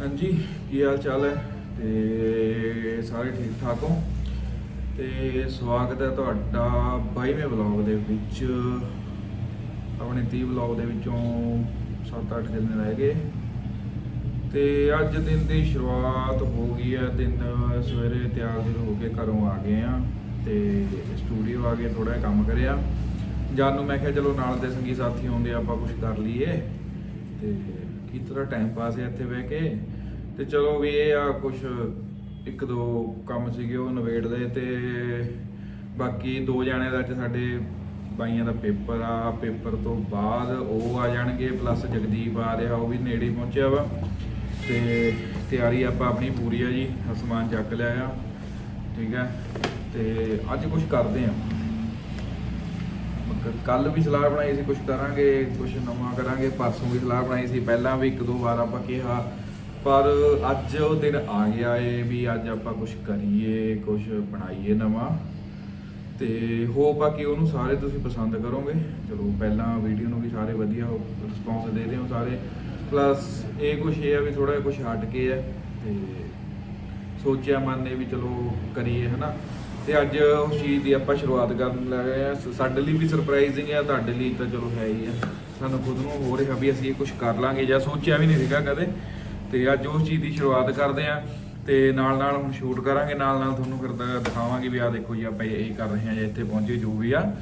ਹਾਂਜੀ, ਕੀ ਹਾਲ ਚਾਲ ਹੈ? ਤੇ ਸਾਰੇ ਠੀਕ ਠਾਕ ਹੋ? ਤੇ ਸਵਾਗਤ ਹੈ ਤੁਹਾਡਾ 22ਵੇਂ ਵਲੌਗ ਦੇ ਵਿੱਚ। ਆਪਣੇ 30 ਵਲੌਗ ਦੇ ਵਿੱਚੋਂ 7-8 ਦਿਨ ਰਹਿ ਗਏ। ਤੇ ਅੱਜ ਦਿਨ ਦੀ ਸ਼ੁਰੂਆਤ ਹੋ ਗਈ ਹੈ। ਦਿਨ ਸਵੇਰੇ ਤਿਆਰ ਦਿਨ ਹੋ ਕੇ ਘਰੋਂ ਆ ਗਏ ਆ ਤੇ ਸਟੂਡੀਓ ਆ ਕੇ ਥੋੜਾ ਜਿਹਾ ਕੰਮ ਕਰਿਆ। ਜਾਨ ਨੂੰ ਮੈਂ ਕਿਹਾ, ਚਲੋ ਨਾਲ ਦੇ ਸੰਗੀ ਸਾਥੀ ਆਉਂਦੇ, ਆਪਾਂ ਕੁਝ ਕਰ ਲਈਏ। ਤੇ ਕੀ ਤਰ੍ਹਾਂ ਟਾਈਮ ਪਾਸ ਹੈ ਇੱਥੇ ਬਹਿ ਕੇ। ਤੇ ਚਲੋ ਵੀ ਇਹ ਆ ਕੁਝ ਇੱਕ ਦੋ ਕੰਮ ਸੀਗੇ ਉਹ ਨਵੇੜਦੇ ਤੇ ਬਾਕੀ ਦੋ ਜਾਣੇ ਦਾ ਅੱਜ ਸਾਡੇ ਬਾਈਆਂ ਦਾ ਪੇਪਰ ਆ। ਪੇਪਰ ਤੋਂ ਬਾਅਦ ਉਹ ਆ ਜਾਣਗੇ ਪਲੱਸ ਜਗਦੀਪ ਆ ਰਿਹਾ, ਉਹ ਵੀ ਨੇੜੇ ਪਹੁੰਚਿਆ ਵਾ। ਤੇ ਤਿਆਰੀ ਆਪਾਂ ਆਪਣੀ ਪੂਰੀ ਆ ਜੀ ਸਮਾਨ ਚੱਕ ਲਿਆ ਆ। ਠੀਕ ਹੈ ਤੇ ਅੱਜ ਕੁਝ ਕਰਦੇ ਆ। ਕੱਲ ਵੀ ਸਲਾਹ ਬਣਾਈ ਸੀ ਕੁਝ ਕਰਾਂਗੇ ਕੁਝ ਨਵਾਂ ਕਰਾਂਗੇ, ਪਰਸੋਂ ਵੀ ਸਲਾਹ ਬਣਾਈ ਸੀ, ਪਹਿਲਾਂ ਵੀ ਇੱਕ ਦੋ ਵਾਰ ਆਪਾਂ ਕਿਹਾ, ਪਰ ਅੱਜ ਉਹ ਦਿਨ ਆ ਗਿਆ ਏ ਵੀ ਅੱਜ ਆਪਾਂ ਕੁਝ ਕਰੀਏ ਕੁਝ ਬਣਾਈਏ ਨਵਾਂ। ਤੇ ਹੋਪ ਆ ਕਿ ਉਹਨੂੰ ਸਾਰੇ ਤੁਸੀਂ ਪਸੰਦ ਕਰੋਗੇ। ਚਲੋ, ਪਹਿਲਾਂ ਵੀਡੀਓ ਨੂੰ ਵੀ ਸਾਰੇ ਵਧੀਆ ਰਿਸਪੌਂਸ ਦੇ ਰਹੇ ਹੋ ਸਾਰੇ। ਪਲੱਸ ਇਹ ਕੁਝ ਇਹ ਆ ਵੀ ਥੋੜਾ ਕੁਝ ਹਟ ਕੇ ਹੈ ਤੇ ਸੋਚਿਆ ਮਨ ਨੇ ਵੀ ਚਲੋ ਕਰੀਏ, ਹਨਾ। ਤੇ ਅੱਜ ਉਸ ਚੀਜ਼ ਦੀ ਆਪਾਂ ਸ਼ੁਰੂਆਤ ਕਰਨ ਲੱਗੇ ਆ ਸਾਡੇ ਲਈ ਵੀ ਸਰਪ੍ਰਾਈਜ਼ਿੰਗ ਆ, ਤੁਹਾਡੇ ਲਈ ਤਾਂ ਚਲੋ ਹੈ ਹੀ ਆ। ਸਾਨੂੰ ਖੁਦ ਨੂੰ ਹੋ ਰਿਹਾ ਵੀ ਅਸੀਂ ਇਹ ਕੁਝ ਕਰ ਲਾਂਗੇ ਜਾਂ ਸੋਚਿਆ ਵੀ ਨਹੀਂ ਸੀਗਾ ਕਦੇ। ਤੇ ਅੱਜ ਉਸ ਚੀਜ਼ ਦੀ ਸ਼ੁਰੂਆਤ ਕਰਦੇ ਆ ਤੇ ਨਾਲ ਨਾਲ ਹੁਣ ਸ਼ੂਟ ਕਰਾਂਗੇ ਨਾਲ ਨਾਲ ਤੁਹਾਨੂੰ ਫਿਰ ਦ- ਦਿਖਾਵਾਂਗੇ ਵੀ ਆ ਦੇਖੋ ਜੀ, ਆਪਾਂ ਇਹ ਕਰ ਰਹੇ ਹਾਂ ਜਾਂ ਇੱਥੇ ਪਹੁੰਚੇ ਜੋ ਵੀ ਆ।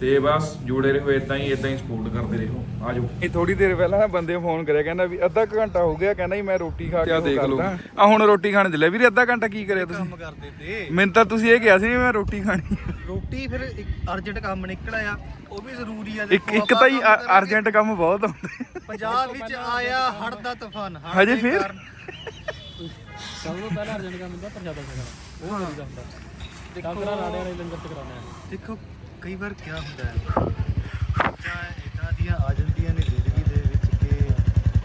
ਤੇ ਬਸ ਜੁੜੇ ਰਹੋ ਇਦਾਂ ਹੀ ਇਦਾਂ ਹੀ ਸਪੋਰਟ ਕਰਦੇ ਰਹੋ ਆਜੋ ਇਹ ਥੋੜੀ ਦੇਰ ਪਹਿਲਾਂ ਨਾ ਬੰਦੇ ਫੋਨ ਕਰਿਆ ਕਹਿੰਦਾ ਵੀ ਅੱਧਾ ਕੁ ਘੰਟਾ ਹੋ ਗਿਆ ਕਹਿੰਦਾ ਜੀ ਮੈਂ ਰੋਟੀ ਖਾ ਕੇ ਦੇਖ ਲਓ। ਆ ਹੁਣ ਰੋਟੀ ਖਾਣ ਚੱਲਿਆ। ਵੀਰੇ ਅੱਧਾ ਘੰਟਾ ਕੀ ਕਰਿਆ ਤੁਸੀਂ? ਕੰਮ ਕਰਦੇ ਤੇ। ਮੈਨੂੰ ਤਾਂ ਤੁਸੀਂ ਇਹ ਕਿਹਾ ਸੀ ਵੀ ਮੈਂ ਰੋਟੀ ਖਾਣੀ। ਰੋਟੀ ਫਿਰ ਇੱਕ ਅਰਜੈਂਟ ਕੰਮ ਨਿਕਲਿਆ ਉਹ ਵੀ ਜ਼ਰੂਰੀ ਆ। ਇੱਕ ਦੇਖੋ ਇੱਕ ਤਾਂ ਹੀ। ਅਰਜੈਂਟ ਕੰਮ ਬਹੁਤ ਆਉਂਦੇ ਪੰਜਾਬ ਵਿੱਚ ਆਇਆ ਹੜ ਦਾ ਤੂਫਾਨ ਹਜੇ ਫਿਰ? ਸਭ ਤੋਂ ਪਹਿਲਾਂ ਅਰਜਨ ਕੰਮ ਹੁੰਦਾ ਪ੍ਰਸ਼ਾਦਾ ਛਕਣਾ ਉਹ ਹੁੰਦਾ। ਡਾਕਟਰਾਂ ਰਾੜੇ ਵਾਲੇ ਲੰਗਰ ਚ ਕਰਾਉਂਦੇ ਆ। ਦੇਖੋ ਕਈ ਵਾਰ ਕੀ ਹੁੰਦਾ ਹੈ? ਚੀਜ਼ਾਂ ਇਦਾਂ ਦੀਆਂ ਆ ਜਾਂਦੀਆਂ ਨੇ ਜ਼ਿੰਦਗੀ ਦੇ ਵਿੱਚ ਕਿ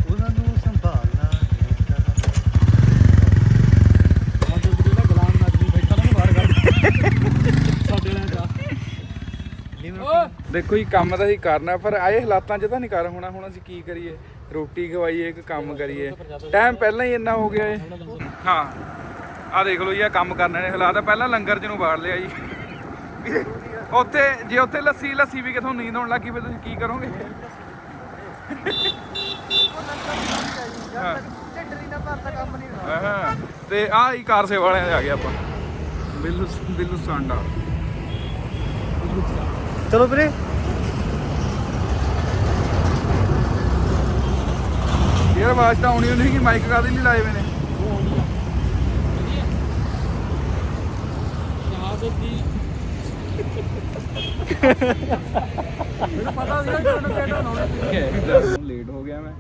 ਉਹਨਾਂ ਨੂੰ ਸੰਭਾਲਣਾ ਨਹੀਂ ਕਰਨਾ ਅੱਜ ਜਿਹੜਾ ਗੁਲਾਮ ਨਬੀ ਬੈਠਾ ਨਾ ਉਹਨੂੰ ਬਾਹਰ ਕੱਢ ਸਾਡੇ ਨਾਲ ਜਾ। ਲਿਵਰ ਦੇਖੋ ਜੀ ਕੰਮ ਤਾਂ ਅਸੀਂ ਕਰਨਾ ਪਰ ਆਏ ਹਾਲਾਤਾਂ 'ਚ ਤਾਂ ਨਹੀਂ ਕਰ ਹੋਣਾ ਹੁਣ ਅਸੀਂ ਕੀ ਕਰੀਏ? ਰੋਟੀ ਖਵਾਈਏ ਇੱਕ ਕੰਮ ਕਰੀਏ। ਟਾਈਮ ਪਹਿਲਾਂ ਹੀ ਇੰਨਾ ਹੋ ਗਿਆ ਏ। ਹਾਂ। ਆ ਦੇਖ ਲਓ ਜੀ ਆ ਕੰਮ ਕਰਨੇ ਨੇ ਹਾਲਾਤ ਪਹਿਲਾਂ ਲੰਗਰ 'ਚ ਨੂੰ ਬਾੜ ਲਿਆ ਜੀ। ਉੱਥੇ ਜੇ ਉੱਥੇ ਲੱਸੀ ਲੱਸੀ ਵੀ ਕਿਥੋਂ ਨੀਂਦ ਆਉਣ ਲੱਗੀ ਫਿਰ ਤੁਸੀਂ ਕੀ ਕਰੋਗੇ? ਹਾਂ। ਨਹੀਂ ਤੇ ਆ ਹੀ ਕਾਰ ਸੇਵਾ ਵਾਲਿਆਂ ਦੇ ਆ ਗਏ ਆਪਾਂ। ਬਿੱਲੂ ਬਿੱਲੂ ਸਾਂਡਾ। ਚਲੋ ਵੀਰੇ। ਯਾਰ ਆਵਾਜ਼ ਤਾਂ ਆਉਣੀ ਹੁੰਦੀ ਕਿ ਮਾਈਕ ਕਾਦੇ ਲਈ ਲਾਏ ਹੋਏ ਨੇ ਉਹ ਆਉਂਦੀ ਆ ਜਹਾਜ਼ ਦੀ ਮੈਨੂੰ ਪਤਾ ਸੀ ਕਿ ਉਹਨੂੰ ਕਿਹੜਾ ਹੋਣਾ ਲੇਟ ਹੋ। ਗਿਆ ਮੈਂ।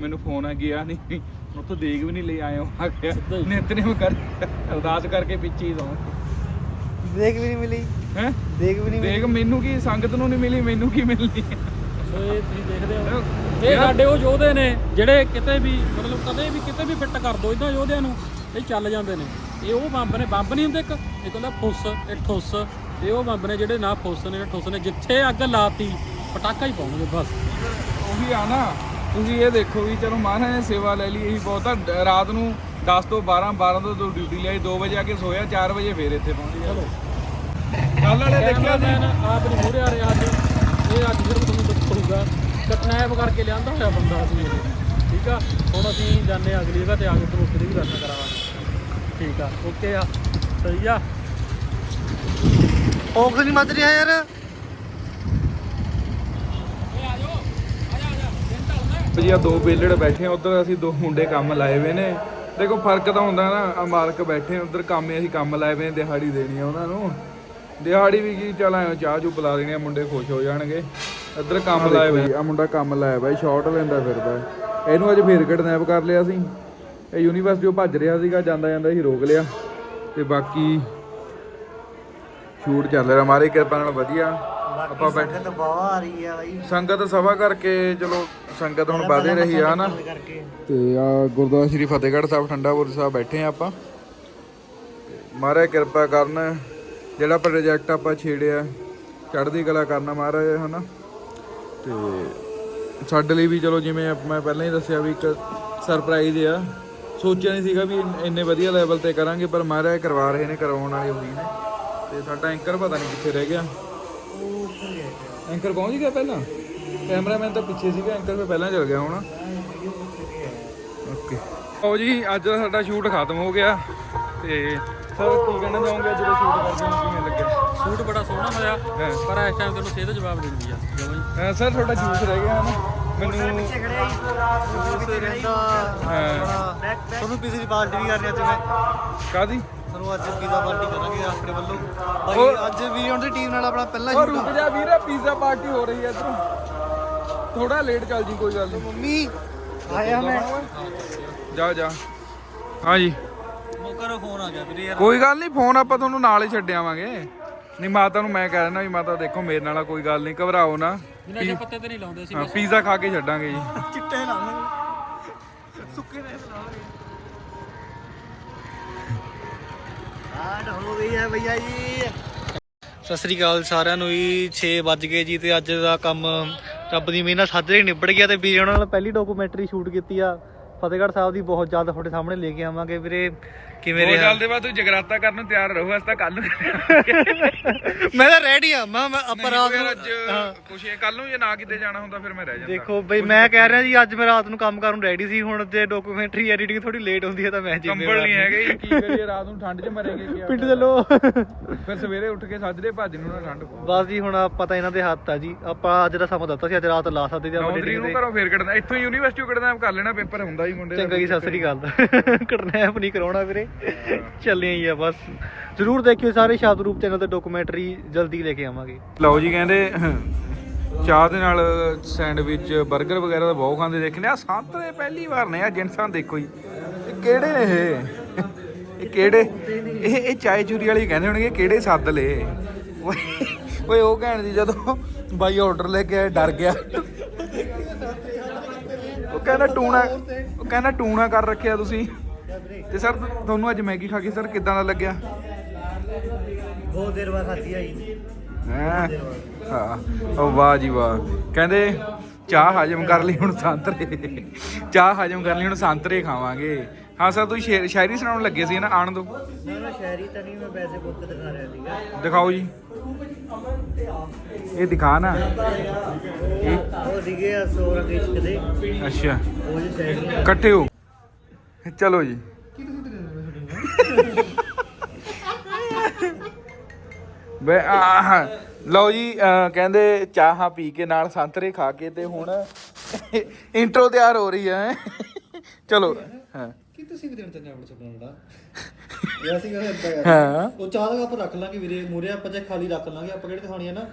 ਮੈਨੂੰ ਫੋਨ ਆ ਗਿਆ ਨਹੀਂ ਤੋਂ ਦੇਖ ਵੀ ਨਹੀਂ ਲਈ ਆਇਆ ਆ ਗਿਆ। ਸਿੱਧਾ ਹੀ। ਨਿਤ ਨੇ ਮੈਂ ਕਰ ਅਰਦਾਸ ਕਰਕੇ ਪਿੱਛੇ ਹੀ ਦਵਾਂ ਦੇਖ ਵੀ ਨਹੀਂ ਮਿਲੀ। ਹੈ? ਦੇਖ ਵੀ ਨਹੀਂ ਮਿਲੀ। ਦੇਖ ਮੈਨੂੰ ਕੀ ਸੰਗਤ ਨੂੰ ਨਹੀਂ ਮਿਲੀ ਮੈਨੂੰ ਕੀ ਮਿਲਣੀ ਸੋ ਇਹ ਤੁਸੀਂ ਦੇਖਦੇ ਹੋ। ਇਹ ਇਹ ਸਾਡੇ ਉਹ ਯੋਧੇ ਨੇ ਜਿਹੜੇ ਕਿਤੇ ਵੀ ਮਤਲਬ ਕਦੇ ਵੀ ਕਿਤੇ ਵੀ ਫਿੱਟ ਕਰ ਦੋ ਇਹਨਾਂ ਯੋਧਿਆਂ ਨੂੰ ਇਹ ਚੱਲ ਜਾਂਦੇ ਨੇ। ਇਹ ਉਹ ਬੰਬ ਨੇ ਬੰਬ ਨਹੀਂ ਹੁੰਦੇ ਇੱਕ ਇੱਕ ਹੁੰਦਾ ਫੁੱਸ ਇਹ ਠੁੱਸ। ਇਹ ਉਹ ਬੰਬ ਨੇ ਜਿਹੜੇ ਨਾ ਫੁੱਸ ਨੇ ਠੁੱਸ ਨੇ ਜਿੱਥੇ ਅੱਗ ਲਾਤੀ ਪਟਾਕਾ ਹੀ ਪਾਉਣਗੇ ਬਸ। ਉਹੀ ਆ ਨਾ ਤੁਸੀਂ ਇਹ ਦੇਖੋ ਵੀ ਚਲੋ ਮਹਾਰਾਜ ਨੇ ਸੇਵਾ ਲੈ ਲਈ ਇਹੀ ਬਹੁਤ ਆ ਰਾਤ ਨੂੰ 10 ਤੋਂ 12 12 ਤੋਂ ਡਿਊਟੀ ਲਈ 2 ਵਜੇ ਆ ਕੇ ਸੋਇਆ 4 ਵਜੇ ਫੇਰ ਇੱਥੇ ਪਹੁੰਚ ਗਿਆ ਚਲੋ। ਕੱਲ ਵਾਲੇ ਦੇਖਿਆ ਸੀ? ਆਪ ਨਹੀਂ ਮੂਹਰੇ ਆ ਰਿਹਾ ਅੱਜ। ਇਹ ਅੱਜ ਸਿਰਫ ਤੁਹਾਨੂੰ ਦੱਸੂਗਾ ਕਟਨੈਪ ਕਰਕੇ ਲਿਆਂਦਾ ਹੋਇਆ ਬੰਦਾ ਸੀ ਇਹ। ਠੀਕ ਆ? ਹੁਣ ਅਸੀਂ ਹਾਂ ਅਗਲੀ ਜਗ੍ਹਾ ਤੇ ਆ ਕੇ ਤੁਹਾਨੂੰ ਉੱਥੇ ਦੀ ਵੀ ਦਰਸ਼ਨ ਕਰਾਵਾਂਗੇ। ਠੀਕ ਆ? ਓਕੇ ਆ? ਸਹੀ ਆ? ਔਖ ਨਹੀਂ ਮੱਦ ਰਿਹਾ ਯਾਰ। ਜੀ ਆ ਦੋ ਬੇਲੜ ਬੈਠੇ ਆ ਉਧਰ ਅਸੀਂ ਦੋ ਮੁੰਡੇ ਕੰਮ ਲਾਏ ਹੋਏ ਨੇ। ਦੇਖੋ ਫ਼ਰਕ ਤਾਂ ਹੁੰਦਾ ਨਾ ਆ ਮਾਲਕ ਬੈਠੇ ਉਧਰ ਕੰਮ ਅਸੀਂ ਕੰਮ ਲਾਏ ਹੋਏ ਨੇ ਦਿਹਾੜੀ ਦੇਣੀ ਆ ਉਹਨਾਂ ਨੂੰ। ਦਿਹਾੜੀ ਵੀ ਕੀ ਚੱਲ ਆਇਓ ਚਾਹ ਚੂ ਪਿਲਾ ਦੇਣੀ ਆ ਮੁੰਡੇ ਖੁਸ਼ ਹੋ ਜਾਣਗੇ। ਇੱਧਰ ਕੰਮ ਲਾਏ ਹੋਏ ਆ। ਮੁੰਡਾ ਕੰਮ ਲਾਇਆ ਬਾਈ ਸ਼ਾਰਟ ਲੈਂਦਾ ਫਿਰਦਾ। ਇਹਨੂੰ ਅੱਜ ਫੇਰ ਕਿਡਨੈਪ ਕਰ ਲਿਆ ਸੀ। ਇਹ ਯੂਨੀਵਰਸਿਟੀ ਭੱਜ ਰਿਹਾ ਸੀਗਾ ਜਾਂਦਾ ਜਾਂਦਾ ਅਸੀਂ ਰੋਕ ਲਿਆ। ਤੇ ਬਾਕੀ ਸ਼ੂਟ ਚੱਲ ਰਿਹਾ ਮਾਰੇ ਕਿਰਪਾ ਨਾਲ ਵਧੀਆ। ਆਪਾਂ ਬੈਠੇ ਸੰਗਤ ਬਾਵਾ ਆ ਰਹੀ ਆ ਬਾਈ। ਸੰਗਤ ਸਭਾ ਕਰਕੇ ਚਲੋ ਸੰਗਤ ਹੁਣ ਵਧੇ ਰਹੀ ਆ ਹਨਾ। ਕਰਕੇ। ਤੇ ਆ ਗੁਰਦੁਆਰਾ ਸ੍ਰੀ ਫਤਿਹਗੜ੍ਹ ਸਾਹਿਬ ਠੰਡਾਪੁਰ ਸਾਹਿਬ ਬੈਠੇ ਆ ਆਪਾਂ। ਤੇ ਮਹਾਰਾਜ ਕਿਰਪਾ ਕਰਨ ਜਿਹੜਾ ਪ੍ਰੋਜੈਕਟ ਆਪਾਂ ਛੇੜਿਆ ਚੜ੍ਹਦੀ ਕਲਾ ਕਰਨਾ ਮਹਾਰਾਜ ਹਨਾ। ਤੇ ਸਾਡੇ ਲਈ ਵੀ ਚਲੋ ਜਿਵੇਂ ਮੈਂ ਪਹਿਲਾਂ ਹੀ ਦੱਸਿਆ ਵੀ ਇੱਕ ਸਰਪ੍ਰਾਈਜ਼ ਆ। ਸੋਚਿਆ ਨਹੀਂ ਸੀਗਾ ਵੀ ਇੰਨ- ਇੰਨੇ ਵਧੀਆ ਲੈਵਲ ਤੇ ਕਰਾਂਗੇ ਪਰ ਮਹਾਰਾਜ ਕਰਵਾ ਰਹੇ ਨੇ ਕਰਵਾਉਣ ਵਾਲੇ ਹੋਈ ਨੇ। ਤੇ ਸਾਡਾ ਐਂਕਰ ਪਤਾ ਨਹੀਂ ਕਿੱਥੇ ਰਹਿ ਗਿਆ। ਐਂਕਰ ਪਹੁੰਚ ਗਿਆ ਪਹਿਲਾਂ? ਕੈਮਰਾਮੈਨ ਤਾਂ ਪਿੱਛੇ ਸੀਗਾ ਐਂਕਰ ਫੇ ਪਹਿਲਾਂ ਚਲ ਗਿਆ ਹੁਣ। ਓਕੇ ਉਹ ਜੀ ਅੱਜ ਦਾ ਸਾਡਾ ਸ਼ੂਟ ਖਤਮ ਹੋ ਗਿਆ ਤੇ ਸਰ ਕੀ ਕਹਿਣਾ ਚਾਹੋਗੇ ਜਦੋਂ ਸ਼ੂਟ ਕਰਦੇ ਹੋ ਕਿਵੇਂ ਲੱਗਿਆ? ਸੂਟ ਬੜਾ ਸੋਹਣਾ ਹੋਇਆ। ਪਰ ਇਸ ਟਾਈਮ ਤੈਨੂੰ ਸਿਹਤ ਜਵਾਬ ਦਿੰਦੀ ਆ ਜਮਾਂ ਸਰ ਤੁਹਾਡਾ ਜੂਸ ਰਹਿ ਗਿਆ ਨਾ ਮੈਨੂੰ ਹਾਂ। ਤੁਹਾਨੂੰ ਪੀਜ਼ੇ ਦੀ ਪਾਰਟੀ ਵੀ ਕਰਨੀ ਅੱਜ ਮੈਂ ਕਾਦੀ ਤੁਹਾਨੂੰ ਅੱਜ ਪੀਜ਼ਾ ਪਾਰਟੀ ਕਰਾਂਗੇ ਆਪਣੇ ਵੱਲੋਂ। ਉਹ- ਅੱਜ ਵੀਰ ਦੀ ਟੀਮ ਨਾਲ ਆਪਣਾ ਪਹਿਲਾ ਸ਼ੂਟ ਰੁਕ ਜਾ ਵੀਰੇ ਪੀਜ਼ਾ ਪਾਰਟੀ ਹੋ ਰਹੀ ਹੈ ਇਧਰੋਂ। ਥੋੜਾ ਲੇਟ ਚੱਲ ਜੀ ਕੋਈ ਗੱਲ ਨਹੀਂ। ਮੰਮੀ ਆਇਆ ਮੈਂ। ਜਾ ਜਾ। ਹਾਂ ਜੀ। ਮੌਕਾ ਨੂੰ ਫੋਨ ਆ ਗਿਆ ਵੀਰੇ ਯਾਰ। ਕੋਈ ਗੱਲ ਨਹੀਂ ਫੋਨ ਆਪਾਂ ਤੁਹਾਨੂੰ ਨਾਲ ਹੀ ਛੱਡ ਆਵਾਂਗੇ। ਨਹੀਂ ਮਾਤਾ ਨੂੰ ਮੈਂ ਕਹਿ ਦੇਣਾ ਵੀ ਮਾਤਾ ਦੇਖੋ ਮੇਰੇ ਨਾਲ ਕੋਈ ਗੱਲ ਨਹੀਂ ਘਬਰਾਓ ਨਾ। ਨਸ਼ੇ ਪੱਤੇ ਤੇ ਨਹੀਂ ਲਾਉਂਦੇ ਸੀ ਹਾਂ, ਪੀਜ਼ਾ ਖਾ ਕੇ ਛੱਡਾਂਗੇ ਜੀ। ਚਿੱਟੇ ਲਾਵਾਂਗੇ ਸੁੱਕੇ ਨੇ ਲਾਵਾਂਗੇ ਆਡ ਹੋ ਗਈ ਹੈ ਭਈਆ ਜੀ। ਸਤਿ ਸ੍ਰੀ ਅਕਾਲ ਸਾਰਿਆਂ ਨੂੰ ਜੀ 6 ਵੱਜ ਗਏ ਜੀ ਤੇ ਅੱਜ ਦਾ ਕੰਮ ਰੱਬ ਦੀ ਮਿਹਰ ਨਾਲ ਸਾਜਰੇ ਨਿਬੜ ਗਿਆ ਤੇ ਵੀਰੇ ਉਹਨਾਂ ਨਾਲ ਪਹਿਲੀ ਡਾਕੂਮੈਂਟਰੀ ਸ਼ੂਟ ਕੀਤੀ ਆ। ਫਤਿਹਗੜ੍ਹ ਸਾਹਿਬ ਦੀ ਬਹੁਤ ਜਲਦ ਤੁਹਾਡੇ ਸਾਹਮਣੇ ਲੈ ਕੇ ਆਵਾਂਗੇ ਵੀਰੇ। ਕਿਵੇਂ ਰਿਹਾ? ਚੱਲਦੇ ਬਾਅਦ ਤੂੰ ਜਗਰਾਤਾ ਕਰਨ ਨੂੰ ਤਿਆਰ ਰਹੋ ਅਸੀਂ ਤਾਂ ਕੱਲ ਨੂੰ ਮੈਂ ਤਾਂ ਰੈਡੀ ਆ ਮੈਂ ਆਪਾਂ ਰਾਤ ਫਿਰ ਨੂੰ ਅੱਜ ਕੁਛ ਇਹ ਕੱਲ ਨੂੰ ਜੇ ਨਾ ਕਿਤੇ ਜਾਣਾ ਹੁੰਦਾ ਫਿਰ ਮੈਂ ਰਹਿ ਜਾਂਦਾ। ਦੇਖੋ ਬਈ ਮੈਂ ਕਹਿ ਰਿਹਾ ਜੀ ਅੱਜ ਮੈਂ ਰਾਤ ਨੂੰ ਕੰਮ ਕਰਨ ਰੈਡੀ ਸੀ ਹੁਣ ਜੇ ਡਾਕੂਮੈਂਟਰੀ ਐਡੀਟਿੰਗ ਥੋੜੀ ਲੇਟ ਹੁੰਦੀ ਹੈ ਤਾਂ ਮੈਂ ਕੰਬਲ ਨਹੀਂ ਹੈਗੇ ਕੀ ਕਰੀਏ ਰਾਤ ਨੂੰ ਠੰਡ 'ਚ ਮਰੇਗੇ ਕੀ ਪਿੰਡ ਚੱਲੋ ਫਿਰ ਸਵੇਰੇ ਉੱਠ ਕੇ ਸੱਜਰੇ ਭੱਜ ਨੂੰ ਨਾ ਠੰਡ ਬਸ ਜੀ ਹੁਣ ਆਪਾਂ ਤਾਂ ਇਹਨਾਂ ਦੇ ਹੱਥ ਆ ਜੀ। ਆਪਾਂ ਅੱਜ ਦਾ ਸਮਾਂ ਦਿੱਤਾ ਸੀ ਅੱਜ ਰਾਤ ਲਾ ਸਕਦੇ ਜੀ ਆਪਾਂ ਤਰੀਕ ਨੂੰ ਘਰੋਂ ਫੇਰ ਕੱਢਣਾ ਇੱਥੋਂ ਯੂਨੀਵਰਸਿਟੀ ਕੱਢਣਾ ਕਰ ਲੈਣਾ ਪੇਪਰ ਹੁੰਦਾ ਹੀ ਮੁੰਡੇ ਚੰਗਾ ਜੀ ਸਤਿ ਸ੍ਰੀ ਅਕਾਲ। ਦਾ ਕਰਨੈਪ ਨਹੀਂ ਕਰਾਉਣਾ ਵੀਰੇ। ਚੱਲੇ ਹੀ ਆ ਬਸ। ਜਰੂਰ ਦੇਖਿਓ ਸਾਰੇ ਸ਼ਬਦ ਰੂਪ ਚੈਨਲ ਤੇ ਡਾਕੂਮੈਂਟਰੀ ਜਲਦੀ ਲੈ ਕੇ ਆਵਾਂਗੇ। ਲਓ ਜੀ ਕਹਿੰਦੇ ਚਾਹ ਦੇ ਨਾਲ ਸੈਂਡਵਿਚ 버ਗਰ ਵਗੈਰਾ ਤਾਂ ਬਹੁਤ ਖਾਂਦੇ ਦੇਖਨੇ ਆ। ਸੰਤਰੇ ਪਹਿਲੀ ਵਾਰ ਨੇ ਆ ਜਿੰਸਾਂ ਦੇਖੋ ਜੀ। ਇਹ ਕਿਹੜੇ ਨੇ ਇਹ? ਇਹ ਕਿਹੜੇ? ਇਹ ਇਹ ਚਾਏ ਚੂਰੀ ਵਾਲੀ ਕਹਿੰਦੇ ਹੋਣਗੇ ਕਿਹੜੇ ਸੱਦ ਲਏ? ਓਏ ਉਹ ਕਹਿਣ ਦੀ ਜਦੋਂ ਬਾਈ ਆਰਡਰ ਲੈ ਕੇ ਆਇਆ ਡਰ ਗਿਆ। ਕਹਿੰਦਾ ਟੂਣਾ ਉਹ ਕਹਿੰਦਾ ਟੂਣਾ ਕਰ ਰੱਖਿਆ ਤੁਸੀਂ। ਤੇ ਸਰ ਤੁਹਾਨੂੰ ਅੱਜ ਮੈਗੀ ਖਾ ਕੇ ਸਰ ਕਿਦਾਂ ਦਾ ਲੱਗਿਆ? ਬਹੁਤ ਦੇਰ ਬਾਅਦ ਖਾਧੀ ਆਈ ਹੈਂ? ਹਾਂ ਉਹ ਵਾਹ ਜੀ ਵਾਹ। ਕਹਿੰਦੇ ਚਾਹ ਹਜਮ ਕਰ ਲਈ ਹੁਣ ਸੰਤਰੇ। ਚਾਹ ਹਜਮ ਕਰ ਲਈ ਹੁਣ ਸੰਤਰੇ ਖਾਵਾਂਗੇ। ਹਾਂ ਸਰ ਤੁਸੀਂ ਸ਼ਾਇਰੀ ਸੁਣਾਉਣ ਲੱਗੇ ਸੀ ਨਾ ਆਣ ਦੋ। ਨਾ ਨਾ ਸ਼ਹਿਰੀ ਤਾਂ ਨਹੀਂ ਮੈਂ ਪੈਸੇ ਬੁੱਕ ਦਿਖਾ ਰਿਹਾ ਸੀਗਾ। ਦਿਖਾਓ ਜੀ। ਇਹ ਦਿਖਾ ਨਾ। ਉਹ ਸੀਗੇ 100 ਰੁਪਏ ਇਸ਼ਕ ਦੇ ਅੱਛਾ। ਉਹ ਜੀ ਸ਼ਹਿਰੀ ਇਕੱਠੇ ਹੋ। ਚਲੋ ਜੀ। ਬੇ ਆਹ। ਲਓ ਜੀ ਅਹ ਕਹਿੰਦੇ ਚਾਹਾਂ ਪੀ ਕੇ ਨਾਲ ਸੰਤਰੇ ਖਾ ਕੇ ਤੇ ਹੁਣ ਇੰਟਰੋ ਤਿਆਰ ਹੋ ਰਹੀ ਹੈ। ਚਲੋ। ਹਾਂ। ਕੀ ਤੁਸੀਂ ਵੀ ਦੇਣ ਤੇ ਯਾਰ ਹਾਂ ਉਹ ਚਾਹ ਦਾ ਕੱਪ ਰੱਖ ਲਾਂਗੇ ਵੀਰੇ। ਮੂਰੇ ਆਪਾਂ ਜੇ ਖਾਲੀ ਰੱਖ ਲਾਂਗੇ ਆਪਾਂ ਕਿਹੜੇ ਖਾਣੀ ਆ ਨਾ?